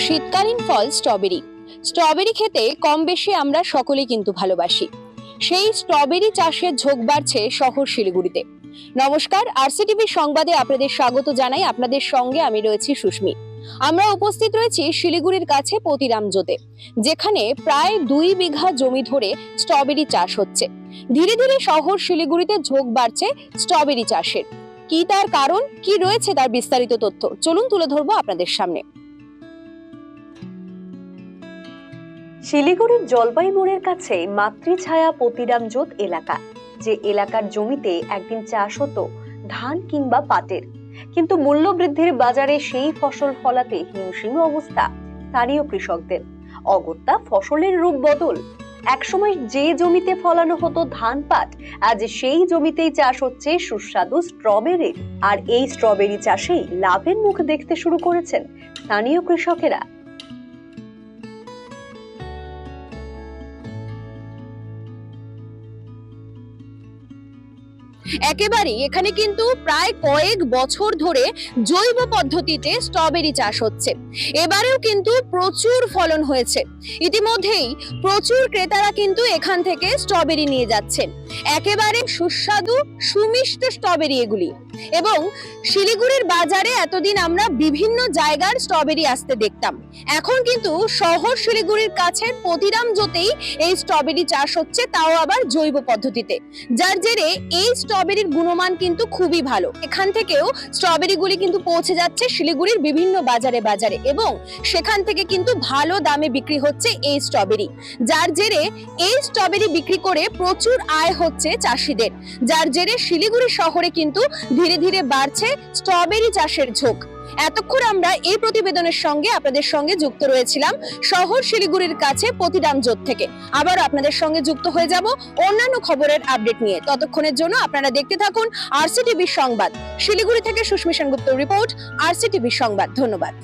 শীতকালীন ফল strawberry. Strawberry খেতে কম বেশি আমরা সকলেই কিন্তু ভালোবাসি। সেই স্ট্রবেরি চাষের ঝোঁক বাড়ছে শহর শিলিগুড়িতে। নমস্কার, আরসিটিভি সংবাদে আপনাদের স্বাগত জানাই। আপনাদের সঙ্গে আমি রয়েছি সুস্মি। আমরা উপস্থিত রয়েছি শিলিগুড়ির কাছে পতিরামজোতে যেখানে প্রায় দুই বিঘা জমি ধরে স্ট্রবেরি চাষ হচ্ছে। ধীরে ধীরে শহর শিলিগুড়িতে ঝোঁক বাড়ছে স্ট্রবেরি চাষের। কি তার কারণ, কি রয়েছে তার বিস্তারিত তথ্য, চলুন তুলে ধরবো আপনাদের সামনে। শিলিগুড়ির জলপাই মোড়ের কাছে মাতৃছায়া পতিরামজোত এলাকা, যে এলাকার জমিতে একদিন চাষ হতো ধান কিংবা পাটের। কিন্তু মূল্য বৃদ্ধির বাজারে সেই ফসল ফলাতে হিমশিম অবস্থা স্থানীয় কৃষকদের। অগত্যা ফসলের রূপ বদল। একসময় যে জমিতে ফলানো হতো ধান পাট, আজ সেই জমিতেই চাষ হচ্ছে সুস্বাদু স্ট্রবেরি। আর এই স্ট্রবেরি চাষেই লাভের মুখ দেখতে শুরু করেছেন স্থানীয় কৃষকেরা। একেবারেই। এখানে কিন্তু প্রায় কয়েক বছর ধরে জৈব পদ্ধতিতে স্ট্রবেরি চাষ হচ্ছে। এবারেও কিন্তু প্রচুর ফলন হয়েছে। ইতিমধ্যেই প্রচুর ক্রেতারা কিন্তু এখান থেকে স্ট্রবেরি নিয়ে যাচ্ছেন। একেবারে সুস্বাদু, সুমিষ্ট স্ট্রবেরি এগুলি। এবং শিলিগুড়ির বাজারে এতদিন আমরা বিভিন্ন জায়গার স্ট্রবেরি আসতে দেখতাম। এখন কিন্তু শহর শিলিগুড়ির কাছে পতিরামজোতেই এই স্ট্রবেরি চাষ হচ্ছে, তাও আবার জৈব পদ্ধতিতে। যার জেরে এই স্ট্রবেরির গুণমান কিন্তু খুবই ভালো। এখান থেকেও স্ট্রবেরি গুলি কিন্তু পৌঁছে যাচ্ছে শিলিগুড়ির বিভিন্ন বাজারে বাজারে এবং সেখান থেকে কিন্তু ভালো দামে বিক্রি হচ্ছে এই স্ট্রবেরি। যার জেরে এই স্ট্রবেরি বিক্রি করে প্রচুর আয় হচ্ছে চাষিদের। যার জেরে শিলিগুড়ি শহরে কিন্তু ধীরে ধীরে বাড়ছে স্ট্রবেরি চাষের ঝোঁক। এতক্ষণ আমরা এই প্রতিবেদনের সঙ্গে আপনাদের সঙ্গে যুক্ত রয়েছিলাম শহর শিলিগুড়ির কাছে পতিরামজোত থেকে। আবার আপনাদের সঙ্গে যুক্ত হয়ে যাব অন্যান্য খবরের আপডেট নিয়ে। ততক্ষণের জন্য আপনারা দেখতে থাকুন আরসিটিভি সংবাদ। শিলিগুড়ি থেকে সুস্মিশন গুপ্ত রিপোর্ট আরসিটিভি সংবাদ। ধন্যবাদ।